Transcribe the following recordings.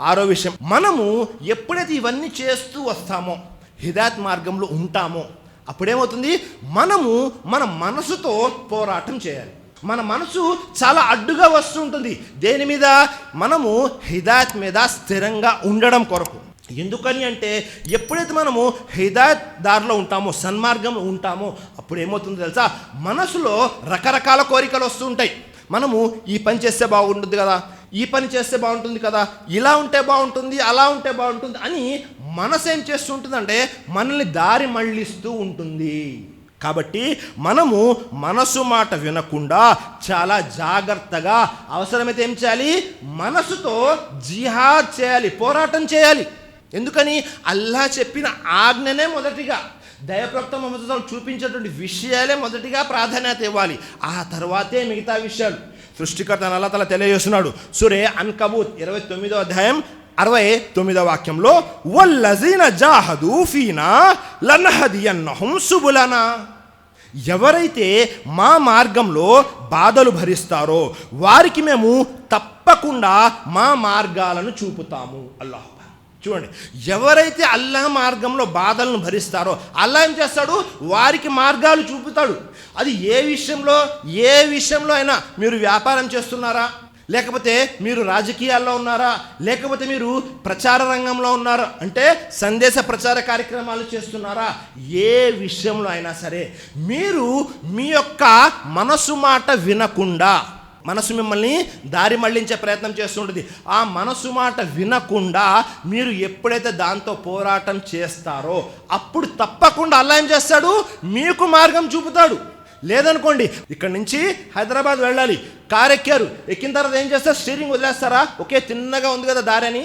ఆరో విషయం. మనము ఎప్పుడైతే ఇవన్నీ చేస్తూ వస్తామో హిదాయత్ మార్గంలో ఉంటామో అప్పుడేమవుతుంది? మనము మన మనసుతో పోరాటం చేయాలి. మన మనసు చాలా అడ్డుగా వస్తుంటుంది దేని మీద? మనము హిదాయత్ మీద స్థిరంగా ఉండడం కొరకు. ఎందుకని అంటే ఎప్పుడైతే మనము హిదాయత్ దారిలో ఉంటామో సన్మార్గంలో ఉంటామో అప్పుడు ఏమవుతుందో తెలుసా? మనసులో రకరకాల కోరికలు వస్తూ ఉంటాయి. మనము ఈ పని చేస్తే బాగుంటుంది కదా. ఈ పని చేస్తే బాగుంటుంది కదా ఇలా ఉంటే బాగుంటుంది అలా ఉంటే బాగుంటుంది అని మనసు ఏం చేస్తుంటుందంటే మనల్ని దారి మళ్ళిస్తూ ఉంటుంది. కాబట్టి మనము మనసు మాట వినకుండా చాలా జాగ్రత్తగా అవసరమైతే ఏం చేయాలి? మనసుతో జిహాద్ చేయాలి పోరాటం చేయాలి. ఎందుకని? అల్లా చెప్పిన ఆజ్ఞనే మొదటిగా. దయప్రక్త మమతలు చూపించేటువంటి విషయాలే మొదటిగా ప్రాధాన్యత ఇవ్వాలి. ఆ తర్వాతే మిగతా విషయాలు. సృష్టికర్త అల్లా తల తెలియజేస్తున్నాడు. సురే అన్కబూత్ ఇరవై తొమ్మిదో అధ్యాయం అరవై తొమ్మిదో వాక్యంలో వల్లజీన జాహదు ఫీనా లనహదియన్నహుం సుబులనా. ఎవరైతే మా మార్గంలో బాధలు భరిస్తారో వారికి మేము తప్పకుండా మా మార్గాలను చూపుతాము. అల్లాహ్. చూడండి ఎవరైతే అల్లా మార్గంలో బాధలను భరిస్తారో అల్లా ఏం చేస్తాడు? వారికి మార్గాలు చూపుతాడు. అది ఏ విషయంలో ఏ విషయంలో అయినా మీరు వ్యాపారం చేస్తున్నారా? లేకపోతే మీరు రాజకీయాల్లో ఉన్నారా? లేకపోతే మీరు ప్రచార రంగంలో ఉన్నారా? అంటే సందేశ ప్రచార కార్యక్రమాలు చేస్తున్నారా? ఏ విషయంలో అయినా సరే మీరు మీ యొక్క మనసు మాట వినకుండా మనసు మిమ్మల్ని దారి మళ్ళించే ప్రయత్నం చేస్తుంటుంది. ఆ మనసు మాట వినకుండా మీరు ఎప్పుడైతే దాంతో పోరాటం చేస్తారో అప్పుడు తప్పకుండా అల్లా ఏం చేస్తాడు మీకు మార్గం చూపుతాడు. లేదనుకోండి ఇక్కడ నుంచి హైదరాబాద్ వెళ్ళాలి కార్ ఎక్కారు ఎక్కిన తర్వాత ఏం చేస్తారు? స్టీరింగ్ వదిలేస్తారా? ఒకే తిన్నగా ఉంది కదా దారి అని.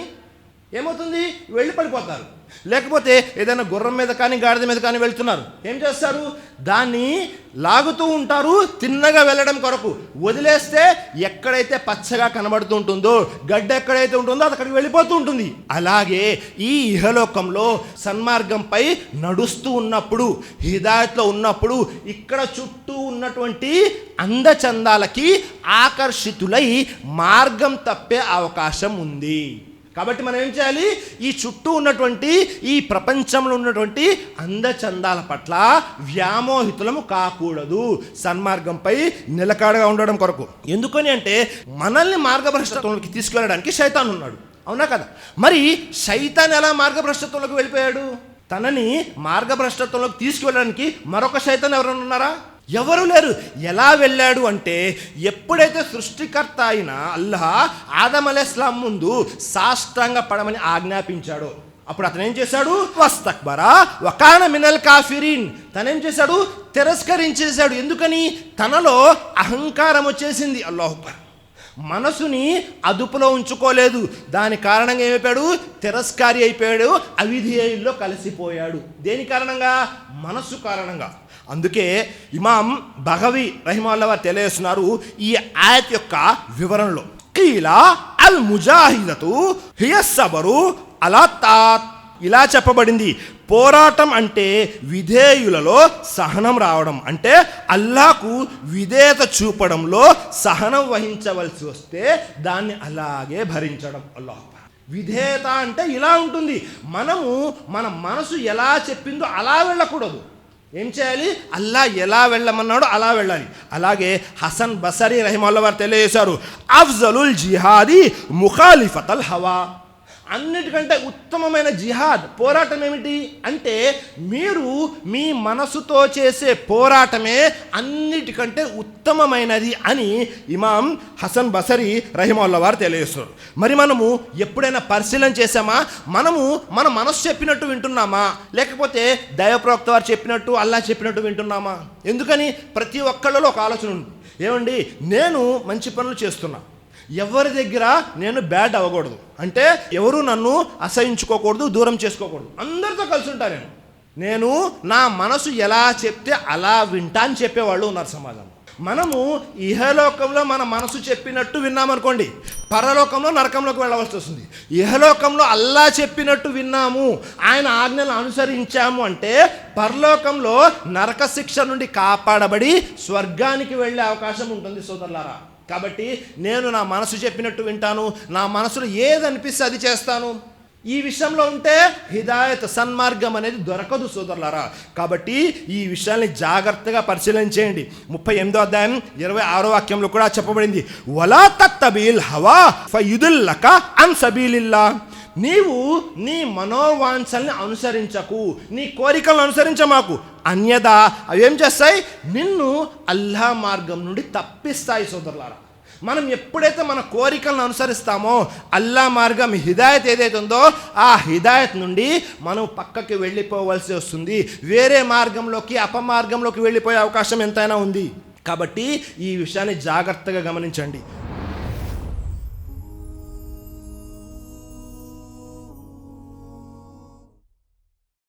ఏమవుతుంది? వెళ్ళి పడిపోతారు. లేకపోతే ఏదైనా గుర్రం మీద కానీ గాడిద మీద కానీ వెళ్తున్నారు. ఏం చేస్తారు? దాన్ని లాగుతూ ఉంటారు తిన్నగా వెళ్ళడం కొరకు. వదిలేస్తే ఎక్కడైతే పచ్చగా కనబడుతూ ఉంటుందో గడ్డ ఎక్కడైతే ఉంటుందో అది అక్కడికి వెళ్ళిపోతూ ఉంటుంది. అలాగే ఈ ఇహలోకంలో సన్మార్గంపై నడుస్తూ ఉన్నప్పుడు హిదాయత్లో ఉన్నప్పుడు ఇక్కడ చుట్టూ ఉన్నటువంటి అందచందాలకి ఆకర్షితులై మార్గం తప్పే అవకాశం ఉంది. కాబట్టి మనం ఏం చేయాలి? ఈ చుట్టూ ఉన్నటువంటి ఈ ప్రపంచంలో ఉన్నటువంటి అందచందాల పట్ల వ్యామోహితులము కాకూడదు. సన్మార్గంపై నిలకడగా ఉండడం కొరకు. ఎందుకని అంటే మనల్ని మార్గభ్రష్టత్వంలోకి తీసుకెళ్ళడానికి శైతాన్ ఉన్నాడు. అవునా కదా? మరి శైతాన్ ఎలా మార్గభ్రష్టత్వంలోకి వెళ్ళిపోయాడు? తనని మార్గభ్రష్టత్వంలోకి తీసుకువెళ్ళడానికి మరొక శైతాన్ ఎవరైనా ఉన్నారా? ఎవరు లేరు. ఎలా వెళ్ళాడు అంటే ఎప్పుడైతే సృష్టికర్త అయిన అల్లాహ్ ఆదం అలెస్లాం ముందు సాష్టాంగ పడమని ఆజ్ఞాపించాడో అప్పుడు అతను ఏం చేశాడు? వస్తక్బరా వకాన మినల్ కాఫిరీన్. తనేం చేశాడు? తిరస్కరించేశాడు. ఎందుకని? తనలో అహంకారం వచ్చేసింది. అల్లాహుబర్ మనసుని అదుపులో ఉంచుకోలేదు. దాని కారణంగా ఏమైపోయాడు? తిరస్కారి అయిపోయాడు. అవిధేయుల్లో కలిసిపోయాడు. దేని కారణంగా? మనస్సు కారణంగా. అందుకే ఇమాం భగవి రహిమాల్లా వారు తెలియజేస్తున్నారు ఈ ఆయత్ యొక్క వివరణలో. కీలా అల్ ముజాహిదతు హియస్సబరు అలా తాత్ ఇలా చెప్పబడింది. పోరాటం అంటే విధేయులలో సహనం రావడం. అంటే అల్లాకు విధేయత చూపడంలో సహనం వహించవలసి వస్తే దాన్ని అలాగే భరించడం. అల్లాహ్ విధేయత అంటే ఇలా ఉంటుంది. మనము మన మనసు ఎలా చెప్పిందో అలా వెళ్ళకూడదు. ఏం చేయాలి? అల్లా ఎలా వెళ్ళమన్నాడో అలా వెళ్ళాలి. అలాగే హసన్ బసరి రహిమాల్లా వారు తెలియజేశారు. అఫ్జలుల్ జిహాది ముఖాలిఫతల్ హవా. అన్నిటికంటే ఉత్తమమైన జిహాద్ పోరాటం ఏమిటి అంటే మీరు మీ మనసుతో చేసే పోరాటమే అన్నిటికంటే ఉత్తమమైనది అని ఇమాం హసన్ బసరి రహిమల్లా వారు తెలియజేస్తారు మరి మనము ఎప్పుడైనా పరిశీలన చేసామా మనము మన మనసు చెప్పినట్టు వింటున్నామా? లేకపోతే దైవప్రవక్త వారు చెప్పినట్టు అల్లా చెప్పినట్టు వింటున్నామా? ఎందుకని ప్రతి ఒక్కళ్ళలో ఒక ఆలోచన ఉంది. ఏమండి? నేను మంచి పనులు చేస్తున్నా. ఎవరి దగ్గర నేను బ్యాడ్ అవ్వకూడదు. అంటే ఎవరు నన్ను అసహించుకోకూడదు దూరం చేసుకోకూడదు. అందరితో కలిసి ఉంటాను నేను. నేను నా మనసు ఎలా చెప్తే అలా వింటా అని చెప్పేవాళ్ళు ఉన్నారు సమాజంలో. మనము ఇహలోకంలో మన మనసు చెప్పినట్టు విన్నామనుకోండి పరలోకంలో నరకంలోకి వెళ్ళవలసి వస్తుంది. ఇహలోకంలో అల్లా చెప్పినట్టు విన్నాము ఆయన ఆజ్ఞలు అనుసరించాము అంటే పరలోకంలో నరక శిక్ష నుండి కాపాడబడి స్వర్గానికి వెళ్ళే అవకాశం ఉంటుంది సోదరులారా. కాబట్టి నేను నా మనసు చెప్పినట్టు వింటాను నా మనసులో ఏది అనిపిస్తే అది చేస్తాను. ఈ విషయంలో ఉంటే హిదాయత్ సన్మార్గం అనేది దొరకదు సోదరులారా. కాబట్టి ఈ విషయాన్ని జాగ్రత్తగా పరిశీలన ముప్పై ఎనిమిదో అధ్యాయం ఇరవై ఆరో వాక్యంలో కూడా చెప్పబడింది. వలా తత్తబీల్ హవా ఫయుదుల్లక అన్ సబీలిల్లా. నీవు నీ మనోవాంఛల్ని అనుసరించకు నీ కోరికలను అనుసరించమాకు అన్యదా అవి ఏం చేస్తాయి? నిన్ను అల్లా మార్గం నుండి తప్పిస్తాయి సోదరులారా. మనం ఎప్పుడైతే మన కోరికలను అనుసరిస్తామో అల్లా మార్గం హిదాయత్ ఏదైతే ఉందో ఆ హిదాయత్ నుండి మనం పక్కకి వెళ్ళిపోవలసి వస్తుంది. వేరే మార్గంలోకి అపమార్గంలోకి వెళ్ళిపోయే అవకాశం ఎంతైనా ఉంది. కాబట్టి ఈ విషయాన్ని జాగ్రత్తగా గమనించండి.